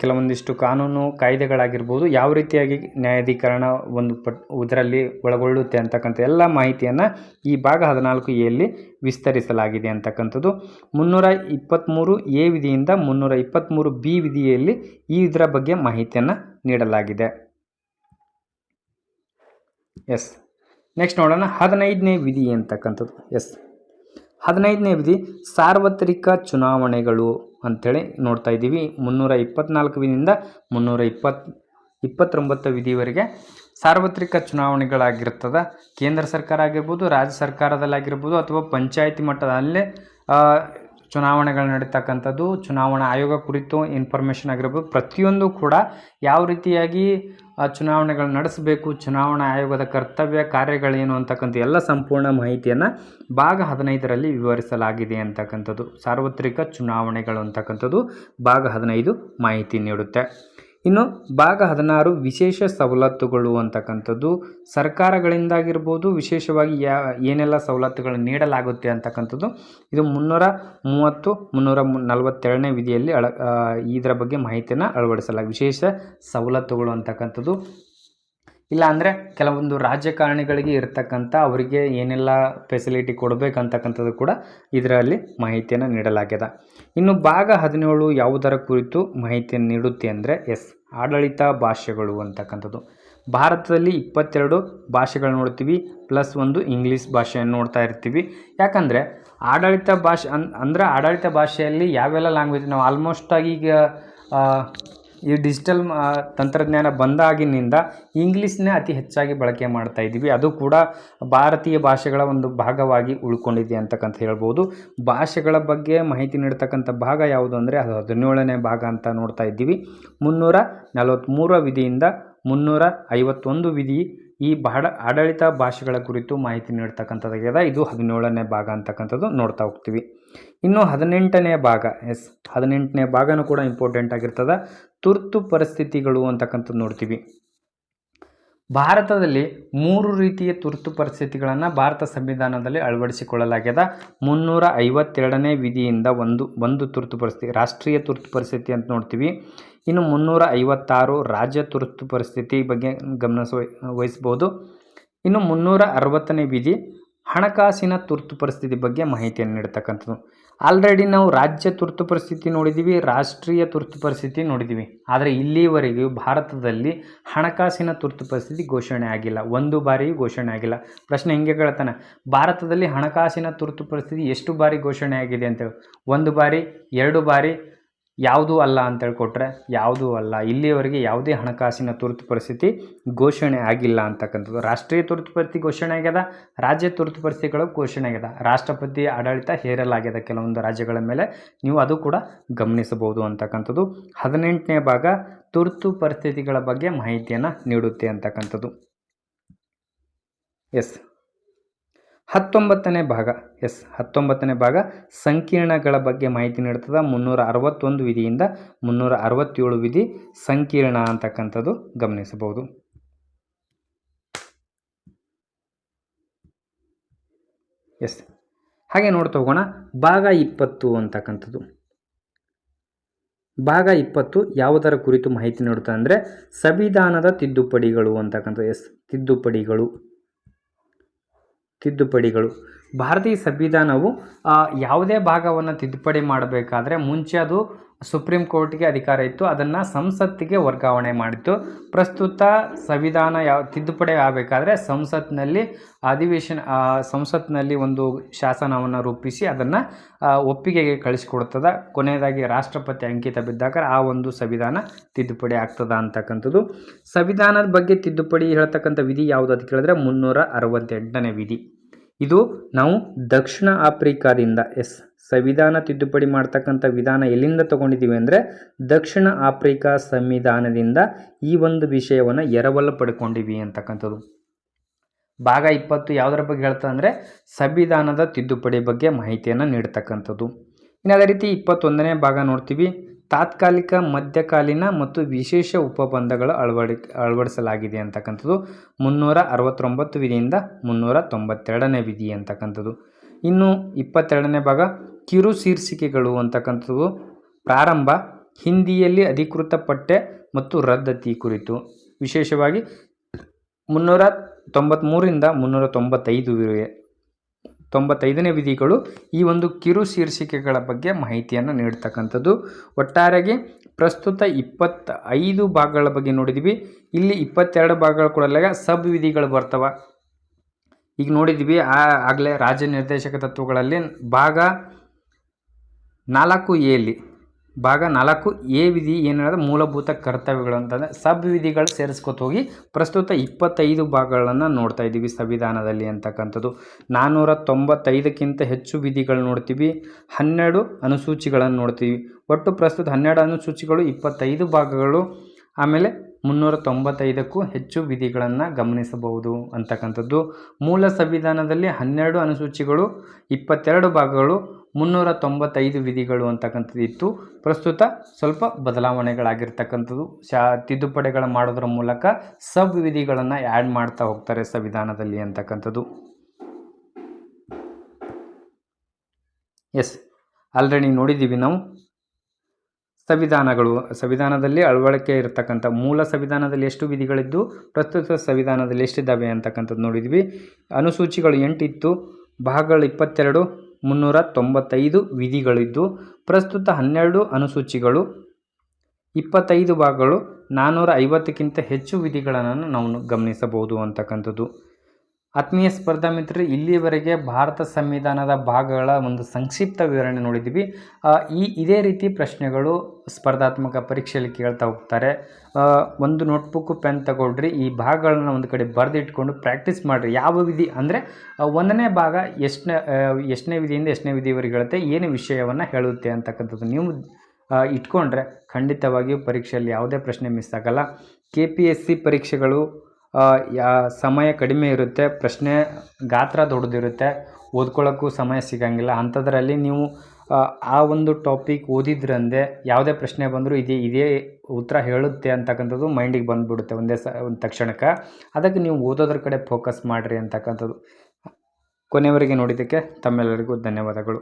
ಕೆಲವೊಂದಿಷ್ಟು ಕಾನೂನು ಕಾಯ್ದೆಗಳಾಗಿರ್ಬೋದು, ಯಾವ ರೀತಿಯಾಗಿ ನ್ಯಾಯಾಧೀಕರಣ ಒಂದು ಪಟ್, ಇದರಲ್ಲಿ ಒಳಗೊಳ್ಳುತ್ತೆ ಅಂತಕ್ಕಂಥ ಎಲ್ಲ ಮಾಹಿತಿಯನ್ನು ಈ ಭಾಗ ಹದಿನಾಲ್ಕು ಎಲ್ಲಿ ವಿಸ್ತರಿಸಲಾಗಿದೆ ಅಂತಕ್ಕಂಥದ್ದು. ಮುನ್ನೂರ ಇಪ್ಪತ್ತ್ಮೂರು ಎ ವಿಧಿಯಿಂದ ಮುನ್ನೂರ ಇಪ್ಪತ್ತ್ಮೂರು ಬಿ ವಿಧಿಯಲ್ಲಿ ಈ ಇದರ ಬಗ್ಗೆ ಮಾಹಿತಿಯನ್ನು ನೀಡಲಾಗಿದೆ. ಎಸ್. ನೆಕ್ಸ್ಟ್ ನೋಡೋಣ, ಹದಿನೈದನೇ ವಿಧಿ ಅಂತಕ್ಕಂಥದ್ದು. ಎಸ್. ಹದಿನೈದನೇ ವಿಧಿ ಸಾರ್ವತ್ರಿಕ ಚುನಾವಣೆಗಳು ಅಂಥೇಳಿ ನೋಡ್ತಾ ಇದ್ದೀವಿ. ಮುನ್ನೂರ ಇಪ್ಪತ್ನಾಲ್ಕು ವಿಧಿಯಿಂದ ಮುನ್ನೂರ ಇಪ್ಪತ್, ಇಪ್ಪತ್ತೊಂಬತ್ತು ವಿಧಿವರೆಗೆ ಸಾರ್ವತ್ರಿಕ ಚುನಾವಣೆಗಳಾಗಿರ್ತದೆ. ಕೇಂದ್ರ ಸರ್ಕಾರ ಆಗಿರ್ಬೋದು, ರಾಜ್ಯ ಸರ್ಕಾರದಲ್ಲಾಗಿರ್ಬೋದು ಅಥವಾ ಪಂಚಾಯತಿ ಮಟ್ಟದಲ್ಲೇ ಚುನಾವಣೆಗಳು ನಡೀತಕ್ಕಂಥದ್ದು, ಚುನಾವಣಾ ಆಯೋಗ ಕುರಿತು ಇನ್ಫಾರ್ಮೇಷನ್ ಆಗಿರ್ಬೋದು, ಪ್ರತಿಯೊಂದು ಕೂಡ ಯಾವ ರೀತಿಯಾಗಿ ಚುನಾವಣೆಗಳು ನಡೆಸಬೇಕು, ಚುನಾವಣಾ ಆಯೋಗದ ಕರ್ತವ್ಯ ಕಾರ್ಯಗಳೇನು ಅಂತಕ್ಕಂಥ ಎಲ್ಲ ಸಂಪೂರ್ಣ ಮಾಹಿತಿಯನ್ನು ಭಾಗ ಹದಿನೈದರಲ್ಲಿ ವಿವರಿಸಲಾಗಿದೆ ಅಂತಕ್ಕಂಥದ್ದು. ಸಾರ್ವತ್ರಿಕ ಚುನಾವಣೆಗಳು ಅಂತಕ್ಕಂಥದ್ದು ಭಾಗ ಹದಿನೈದು ಮಾಹಿತಿ ನೀಡುತ್ತೆ. ಇನ್ನು ಭಾಗ ಹದಿನಾರು, ವಿಶೇಷ ಸವಲತ್ತುಗಳು ಅಂತಕ್ಕಂಥದ್ದು. ಸರ್ಕಾರಗಳಿಂದಾಗಿರ್ಬೋದು ವಿಶೇಷವಾಗಿ ಯಾ, ಏನೆಲ್ಲ ಸವಲತ್ತುಗಳು ನೀಡಲಾಗುತ್ತೆ ಅಂತಕ್ಕಂಥದ್ದು. ಇದು ಮುನ್ನೂರ ಮೂವತ್ತು, ಮುನ್ನೂರ ನಲವತ್ತೆರಡನೇ ವಿಧಿಯಲ್ಲಿ ಅಳ ಇದರ ಬಗ್ಗೆ ಮಾಹಿತಿಯನ್ನು ಅಳವಡಿಸಲಾಗಿದೆ. ವಿಶೇಷ ಸವಲತ್ತುಗಳು ಅಂತಕ್ಕಂಥದ್ದು. ಇಲ್ಲ ಅಂದರೆ ಕೆಲವೊಂದು ರಾಜಕಾರಣಿಗಳಿಗೆ ಇರತಕ್ಕಂಥ ಅವರಿಗೆ ಏನೆಲ್ಲ ಫೆಸಿಲಿಟಿ ಕೊಡಬೇಕಂತಕ್ಕಂಥದ್ದು ಕೂಡ ಇದರಲ್ಲಿ ಮಾಹಿತಿಯನ್ನು ನೀಡಲಾಗಿದೆ ಇನ್ನು ಭಾಗ ಹದಿನೇಳು ಯಾವುದರ ಕುರಿತು ಮಾಹಿತಿಯನ್ನು ನೀಡುತ್ತೆ ಅಂದರೆ ಎಸ್, ಆಡಳಿತ ಭಾಷೆಗಳು ಅಂತಕ್ಕಂಥದ್ದು. ಭಾರತದಲ್ಲಿ ಇಪ್ಪತ್ತೆರಡು ಭಾಷೆಗಳು ನೋಡ್ತೀವಿ, ಪ್ಲಸ್ ಒಂದು ಇಂಗ್ಲೀಷ್ ಭಾಷೆಯನ್ನು ನೋಡ್ತಾ ಇರ್ತೀವಿ. ಯಾಕಂದರೆ ಆಡಳಿತ ಭಾಷೆ ಅನ್, ಅಂದರೆ ಆಡಳಿತ ಭಾಷೆಯಲ್ಲಿ ಯಾವೆಲ್ಲ ಲ್ಯಾಂಗ್ವೇಜ್ ನಾವು ಆಲ್ಮೋಸ್ಟ್ ಆಗಿ ಈಗ ಈ ಡಿಜಿಟಲ್ ತಂತ್ರಜ್ಞಾನ ಬಂದಾಗಿನಿಂದ ಇಂಗ್ಲೀಷ್ನೇ ಅತಿ ಹೆಚ್ಚಾಗಿ ಬಳಕೆ ಮಾಡ್ತಾ ಇದ್ದೀವಿ. ಅದು ಕೂಡ ಭಾರತೀಯ ಭಾಷೆಗಳ ಒಂದು ಭಾಗವಾಗಿ ಉಳ್ಕೊಂಡಿದೆ ಅಂತಕ್ಕಂಥ ಹೇಳ್ಬೋದು. ಭಾಷೆಗಳ ಬಗ್ಗೆ ಮಾಹಿತಿ ನೀಡ್ತಕ್ಕಂಥ ಭಾಗ ಯಾವುದು ಅಂದರೆ ಅದು ಹದಿನೇಳನೇ ಭಾಗ ಅಂತ ನೋಡ್ತಾ ಇದ್ದೀವಿ. ಮುನ್ನೂರ ನಲವತ್ತ್ಮೂರ ವಿಧಿಯಿಂದ ಮುನ್ನೂರ ಐವತ್ತೊಂದು ವಿಧಿ ಈ ಬಾಡ ಆಡಳಿತ ಭಾಷೆಗಳ ಕುರಿತು ಮಾಹಿತಿ ನೀಡ್ತಕ್ಕಂಥದ್ದಾಗ್ಯದ ಇದು ಹದಿನೇಳನೇ ಭಾಗ ಅಂತಕ್ಕಂಥದ್ದು ನೋಡ್ತಾ ಹೋಗ್ತೀವಿ. ಇನ್ನು ಹದಿನೆಂಟನೇ ಭಾಗ, ಎಸ್, ಹದಿನೆಂಟನೇ ಭಾಗನೂ ಕೂಡ ಇಂಪಾರ್ಟೆಂಟ್ ಆಗಿರ್ತದೆ. ತುರ್ತು ಪರಿಸ್ಥಿತಿಗಳು ಅಂತಕ್ಕಂಥದ್ದು ನೋಡ್ತೀವಿ. ಭಾರತದಲ್ಲಿ ಮೂರು ರೀತಿಯ ತುರ್ತು ಪರಿಸ್ಥಿತಿಗಳನ್ನು ಭಾರತ ಸಂವಿಧಾನದಲ್ಲಿ ಅಳವಡಿಸಿಕೊಳ್ಳಲಾಗ್ಯದ. ಮುನ್ನೂರ ಐವತ್ತೆರಡನೇ ವಿಧಿಯಿಂದ ಒಂದು ಒಂದು ತುರ್ತು ಪರಿಸ್ಥಿತಿ, ರಾಷ್ಟ್ರೀಯ ತುರ್ತು ಪರಿಸ್ಥಿತಿ ಅಂತ ನೋಡ್ತೀವಿ. ಇನ್ನು ಮುನ್ನೂರ ಐವತ್ತಾರು ರಾಜ್ಯ ತುರ್ತು ಪರಿಸ್ಥಿತಿ ಬಗ್ಗೆ ಗಮನ ವಹಿಸ್ಬೋದು. ಇನ್ನು ಮುನ್ನೂರ ಅರವತ್ತನೇ ವಿಧಿ, ಹಣಕಾಸಿನ ತುರ್ತು ಪರಿಸ್ಥಿತಿ ಬಗ್ಗೆ ಮಾಹಿತಿಯನ್ನು ನೀಡ್ತಕ್ಕಂಥದ್ದು. ಆಲ್ರೆಡಿ ನಾವು ರಾಜ್ಯ ತುರ್ತು ಪರಿಸ್ಥಿತಿ ನೋಡಿದ್ದೀವಿ ರಾಷ್ಟ್ರೀಯ ತುರ್ತು ಪರಿಸ್ಥಿತಿ ನೋಡಿದ್ದೀವಿ ಆದರೆ ಇಲ್ಲಿವರೆಗೂ ಭಾರತದಲ್ಲಿ ಹಣಕಾಸಿನ ತುರ್ತು ಪರಿಸ್ಥಿತಿ ಘೋಷಣೆ ಆಗಿಲ್ಲ. ಒಂದು ಬಾರಿಯೂ ಘೋಷಣೆ ಆಗಿಲ್ಲ. ಪ್ರಶ್ನೆ ಹಿಂಗೆ ಕೇಳ್ತಾನೆ, ಭಾರತದಲ್ಲಿ ಹಣಕಾಸಿನ ತುರ್ತು ಪರಿಸ್ಥಿತಿ ಎಷ್ಟು ಬಾರಿ ಘೋಷಣೆ ಆಗಿದೆ ಅಂತೇಳಿ. ಒಂದು ಬಾರಿ, ಎರಡು ಬಾರಿ ಯಾವುದೂ ಅಲ್ಲ ಅಂತೇಳಿ ಕೊಟ್ಟರೆ ಯಾವುದೂ ಅಲ್ಲ. ಇಲ್ಲಿಯವರೆಗೆ ಯಾವುದೇ ಹಣಕಾಸಿನ ತುರ್ತು ಪರಿಸ್ಥಿತಿ ಘೋಷಣೆ ಆಗಿಲ್ಲ ಅಂತಕ್ಕಂಥದ್ದು. ರಾಷ್ಟ್ರೀಯ ತುರ್ತು ಪರಿಸ್ಥಿತಿ ಘೋಷಣೆ ಆಗ್ಯದ, ರಾಜ್ಯ ತುರ್ತು ಪರಿಸ್ಥಿತಿಗಳು ಘೋಷಣೆ ಆಗ್ಯದ. ರಾಷ್ಟ್ರಪತಿ ಆಡಳಿತ ಹೇರಲಾಗ್ಯದ ಕೆಲವೊಂದು ರಾಜ್ಯಗಳ ಮೇಲೆ. ನೀವು ಅದು ಕೂಡ ಗಮನಿಸಬಹುದು ಅಂತಕ್ಕಂಥದ್ದು. ಹದಿನೆಂಟನೇ ಭಾಗ, ತುರ್ತು ಪರಿಸ್ಥಿತಿಗಳ ಬಗ್ಗೆ ಮಾಹಿತಿಯನ್ನು ನೀಡುತ್ತೆ ಅಂತಕ್ಕಂಥದ್ದು. ಎಸ್. ಹತ್ತೊಂಬತ್ತನೇ ಭಾಗ, ಎಸ್, ಹತ್ತೊಂಬತ್ತನೇ ಭಾಗ ಸಂಕೀರ್ಣಗಳ ಬಗ್ಗೆ ಮಾಹಿತಿ ನೀಡ್ತದೆ. ಮುನ್ನೂರ ಅರವತ್ತೊಂದು ವಿಧಿಯಿಂದ ಮುನ್ನೂರ ಅರವತ್ತೇಳು ವಿಧಿ ಸಂಕೀರ್ಣ ಅಂತಕ್ಕಂಥದ್ದು ಗಮನಿಸಬಹುದು. ಎಸ್, ಹಾಗೆ ನೋಡ್ತಾ ಹೋಗೋಣ. ಭಾಗ ಇಪ್ಪತ್ತು ಅಂತಕ್ಕಂಥದ್ದು. ಭಾಗ ಇಪ್ಪತ್ತು ಯಾವುದರ ಕುರಿತು ಮಾಹಿತಿ ನೀಡುತ್ತೆ ಅಂದರೆ ಸಂವಿಧಾನದ ತಿದ್ದುಪಡಿಗಳು ಅಂತಕ್ಕಂಥ ಎಸ್, ತಿದ್ದುಪಡಿಗಳು. ತಿದ್ದುಪಡಿಗಳು. ಭಾರತೀಯ ಸಂವಿಧಾನವು ಯಾವುದೇ ಭಾಗವನ್ನು ತಿದ್ದುಪಡಿ ಮಾಡಬೇಕಾದ್ರೆ ಮುಂಚೆ ಅದು ಸುಪ್ರೀಂ ಕೋರ್ಟ್ಗೆ ಅಧಿಕಾರ ಇತ್ತು. ಅದನ್ನು ಸಂಸತ್ತಿಗೆ ವರ್ಗಾವಣೆ ಮಾಡಿತ್ತು. ಪ್ರಸ್ತುತ ಸಂವಿಧಾನ ಯಾವ, ತಿದ್ದುಪಡಿ ಆಗಬೇಕಾದ್ರೆ ಸಂಸತ್ನಲ್ಲಿ ಅಧಿವೇಶನ ಸಂಸತ್ನಲ್ಲಿ ಒಂದು ಶಾಸನವನ್ನು ರೂಪಿಸಿ ಅದನ್ನು ಒಪ್ಪಿಗೆಗೆ ಕಳಿಸಿಕೊಡ್ತದ. ಕೊನೆಯದಾಗಿ ರಾಷ್ಟ್ರಪತಿ ಅಂಕಿತ ಬಿದ್ದಾಗ ಆ ಒಂದು ಸಂವಿಧಾನ ತಿದ್ದುಪಡಿ ಆಗ್ತದ ಅಂತಕ್ಕಂಥದ್ದು. ಸಂವಿಧಾನದ ಬಗ್ಗೆ ತಿದ್ದುಪಡಿ ಹೇಳ್ತಕ್ಕಂಥ ವಿಧಿ ಯಾವುದು ಅಂತ ಕೇಳಿದ್ರೆ ಮುನ್ನೂರ ಅರವತ್ತೆಂಟನೇ ವಿಧಿ. ಇದು ನಾವು ದಕ್ಷಿಣ ಆಫ್ರಿಕಾದಿಂದ, ಎಸ್, ಸಂವಿಧಾನ ತಿದ್ದುಪಡಿ ಮಾಡ್ತಕ್ಕಂಥ ವಿಧಾನ ಎಲ್ಲಿಂದ ತಗೊಂಡಿದ್ದೀವಿ ಅಂದರೆ ದಕ್ಷಿಣ ಆಫ್ರಿಕಾ ಸಂವಿಧಾನದಿಂದ ಈ ಒಂದು ವಿಷಯವನ್ನು ಎರವಲು ಪಡ್ಕೊಂಡಿವಿ ಅಂತಕ್ಕಂಥದ್ದು. ಭಾಗ ಇಪ್ಪತ್ತು ಯಾವುದರ ಬಗ್ಗೆ ಹೇಳ್ತದೆ ಅಂದರೆ ಸಂವಿಧಾನದ ತಿದ್ದುಪಡಿ ಬಗ್ಗೆ ಮಾಹಿತಿಯನ್ನು ನೀಡ್ತಕ್ಕಂಥದ್ದು. ಇನ್ನು ಅದೇ ರೀತಿ ಇಪ್ಪತ್ತೊಂದನೇ ಭಾಗ ನೋಡ್ತೀವಿ. ತಾತ್ಕಾಲಿಕ, ಮಧ್ಯಕಾಲೀನ ಮತ್ತು ವಿಶೇಷ ಉಪಬಂಧಗಳು ಅಳವಡಿ ಅಳವಡಿಸಲಾಗಿದೆ ಅಂತಕ್ಕಂಥದ್ದು. ಮುನ್ನೂರ ಅರವತ್ತೊಂಬತ್ತು ವಿಧಿಯಿಂದ ಮುನ್ನೂರ ತೊಂಬತ್ತೆರಡನೇ ವಿಧಿ ಅಂತಕ್ಕಂಥದ್ದು. ಇನ್ನು ಇಪ್ಪತ್ತೆರಡನೇ ಭಾಗ, ಕಿರು ಶೀರ್ಷಿಕೆಗಳು ಅಂತಕ್ಕಂಥದ್ದು. ಪ್ರಾರಂಭ, ಹಿಂದಿಯಲ್ಲಿ ಅಧಿಕೃತ ಪಠ್ಯ ಮತ್ತು ರದ್ದತಿ ಕುರಿತು. ವಿಶೇಷವಾಗಿ ಮುನ್ನೂರ ತೊಂಬತ್ತ್ಮೂರಿಂದ ಮುನ್ನೂರ ತೊಂಬತ್ತೈದು ತೊಂಬತ್ತೈದನೇ ವಿಧಿಗಳು ಈ ಒಂದು ಕಿರು ಶೀರ್ಷಿಕೆಗಳ ಬಗ್ಗೆ ಮಾಹಿತಿಯನ್ನು ನೀಡ್ತಕ್ಕಂಥದ್ದು. ಒಟ್ಟಾರೆಗೆ ಪ್ರಸ್ತುತ ಇಪ್ಪತ್ತ ಐದು ಭಾಗಗಳ ಬಗ್ಗೆ ನೋಡಿದ್ವಿ. ಇಲ್ಲಿ ಇಪ್ಪತ್ತೆರಡು ಭಾಗಗಳು ಕೊಡಲಾಗ ಸಬ್ ವಿಧಿಗಳು ಬರ್ತವೆ. ಈಗ ನೋಡಿದ್ವಿ ಆಗಲೇ ರಾಜ್ಯ ನಿರ್ದೇಶಕ ತತ್ವಗಳಲ್ಲಿ ಭಾಗ ನಾಲ್ಕು ಎಲ್ಲಿ ಭಾಗ ನಾಲ್ಕು, ಎ ವಿಧಿ ಏನೇಳಿದ್ರೆ ಮೂಲಭೂತ ಕರ್ತವ್ಯಗಳು ಅಂತಂದರೆ ಸಬ್ ವಿಧಿಗಳು ಸೇರಿಸ್ಕೊತ ಹೋಗಿ ಪ್ರಸ್ತುತ ಇಪ್ಪತ್ತೈದು ಭಾಗಗಳನ್ನು ನೋಡ್ತಾ ಇದ್ದೀವಿ ಸಂವಿಧಾನದಲ್ಲಿ ಅಂತಕ್ಕಂಥದ್ದು. ನಾನ್ನೂರ ತೊಂಬತ್ತೈದಕ್ಕಿಂತ ಹೆಚ್ಚು ವಿಧಿಗಳು ನೋಡ್ತೀವಿ, ಹನ್ನೆರಡು ಅನುಸೂಚಿಗಳನ್ನು ನೋಡ್ತೀವಿ. ಒಟ್ಟು ಪ್ರಸ್ತುತ ಹನ್ನೆರಡು ಅನುಸೂಚಿಗಳು ಇಪ್ಪತ್ತೈದು ಭಾಗಗಳು, ಆಮೇಲೆ ಮುನ್ನೂರ ತೊಂಬತ್ತೈದಕ್ಕೂ ಹೆಚ್ಚು ವಿಧಿಗಳನ್ನು ಗಮನಿಸಬಹುದು ಅಂತಕ್ಕಂಥದ್ದು. ಮೂಲ ಸಂವಿಧಾನದಲ್ಲಿ ಹನ್ನೆರಡು ಅನುಸೂಚಿಗಳು, ಇಪ್ಪತ್ತೆರಡು ಭಾಗಗಳು ಮುನ್ನೂರ ತೊಂಬತ್ತೈದು ವಿಧಿಗಳು ಅಂತಕ್ಕಂಥದ್ದು ಇತ್ತು. ಪ್ರಸ್ತುತ ಸ್ವಲ್ಪ ಬದಲಾವಣೆಗಳಾಗಿರ್ತಕ್ಕಂಥದ್ದು. ಶಾ, ತಿದ್ದುಪಡಿಗಳ ಮಾಡೋದ್ರ ಮೂಲಕ ಸಬ್ ವಿಧಿಗಳನ್ನು ಆ್ಯಡ್ ಮಾಡ್ತಾ ಹೋಗ್ತಾರೆ ಸಂವಿಧಾನದಲ್ಲಿ ಅಂತಕ್ಕಂಥದ್ದು. ಎಸ್, ಆಲ್ರೆಡಿ ನೋಡಿದ್ದೀವಿ ನಾವು. ಸಂವಿಧಾನಗಳು, ಸಂವಿಧಾನದಲ್ಲಿ ಅಳವಡಿಕೆ ಇರತಕ್ಕಂಥ ಮೂಲ ಸಂವಿಧಾನದಲ್ಲಿ ಎಷ್ಟು ವಿಧಿಗಳಿದ್ದು, ಪ್ರಸ್ತುತ ಸಂವಿಧಾನದಲ್ಲಿ ಎಷ್ಟಿದ್ದಾವೆ ಅಂತಕ್ಕಂಥದ್ದು ನೋಡಿದ್ವಿ ಅನುಸೂಚಿಗಳು ಎಂಟಿತ್ತು. ಭಾಗಗಳು ಇಪ್ಪತ್ತೆರಡು. ಮುನ್ನೂರ ತೊಂಬತ್ತೈದು ವಿಧಿಗಳಿದ್ದು, ಪ್ರಸ್ತುತ ಹನ್ನೆರಡು ಅನುಸೂಚಿಗಳು, ಇಪ್ಪತ್ತೈದು ಭಾಗಗಳು ನಾನ್ನೂರ ಐವತ್ತಕ್ಕಿಂತ ಹೆಚ್ಚು ವಿಧಿಗಳನ್ನು ನಾವು ಗಮನಿಸಬಹುದು ಅಂತಕ್ಕಂಥದ್ದು. ಆತ್ಮೀಯ ಸ್ಪರ್ಧಾ ಮಿತ್ರರು, ಇಲ್ಲಿಯವರೆಗೆ ಭಾರತ ಸಂವಿಧಾನದ ಭಾಗಗಳ ಒಂದು ಸಂಕ್ಷಿಪ್ತ ವಿವರಣೆ ನೋಡಿದ್ದೀವಿ. ಈ, ಇದೇ ರೀತಿ ಪ್ರಶ್ನೆಗಳು ಸ್ಪರ್ಧಾತ್ಮಕ ಪರೀಕ್ಷೆಯಲ್ಲಿ ಕೇಳ್ತಾ ಹೋಗ್ತಾರೆ. ಒಂದು ನೋಟ್ಬುಕ್ಕು ಪೆನ್ ತಗೊಳ್ರಿ, ಈ ಭಾಗಗಳನ್ನ ಒಂದು ಕಡೆ ಬರೆದಿಟ್ಕೊಂಡು ಪ್ರಾಕ್ಟೀಸ್ ಮಾಡಿರಿ. ಯಾವ ವಿಧಿ ಅಂದರೆ ಒಂದನೇ ಭಾಗ ಎಷ್ಟನೇ ಎಷ್ಟನೇ ವಿಧಿಯಿಂದ ಎಷ್ಟನೇ ವಿಧಿವರೆಗೆ ಹೇಳುತ್ತೆ, ಏನು ವಿಷಯವನ್ನು ಹೇಳುತ್ತೆ ಅಂತಕ್ಕಂಥದ್ದು ನೀವು ಇಟ್ಕೊಂಡ್ರೆ ಖಂಡಿತವಾಗಿಯೂ ಪರೀಕ್ಷೆಯಲ್ಲಿ ಯಾವುದೇ ಪ್ರಶ್ನೆ ಮಿಸ್ ಆಗಲ್ಲ. ಕೆ ಪಿ ಎಸ್ ಸಿ ಪರೀಕ್ಷೆಗಳು ಯಾ ಸಮಯ ಕಡಿಮೆ ಇರುತ್ತೆ ಪ್ರಶ್ನೆ ಗಾತ್ರ ದೊಡ್ಡದಿರುತ್ತೆ ಓದ್ಕೊಳ್ಳೋಕ್ಕೂ ಸಮಯ ಸಿಗಂಗಿಲ್ಲ. ಅಂಥದ್ರಲ್ಲಿ ನೀವು ಆ, ಒಂದು ಟಾಪಿಕ್ ಓದಿದ್ರಂದೆ ಯಾವುದೇ ಪ್ರಶ್ನೆ ಬಂದರೂ ಇದೇ ಇದೇ ಉತ್ತರ ಹೇಳುತ್ತೆ ಅಂತಕ್ಕಂಥದ್ದು ಮೈಂಡಿಗೆ ಬಂದುಬಿಡುತ್ತೆ ಒಂದೇ ಸ ಒಂದು ತಕ್ಷಣಕ್ಕೆ. ಅದಕ್ಕೆ ನೀವು ಓದೋದ್ರ ಕಡೆ ಫೋಕಸ್ ಮಾಡಿರಿ ಅಂತಕ್ಕಂಥದ್ದು. ಕೊನೆಯವರೆಗೆ ನೋಡಿದ್ದಕ್ಕೆ ತಮ್ಮೆಲ್ಲರಿಗೂ ಧನ್ಯವಾದಗಳು.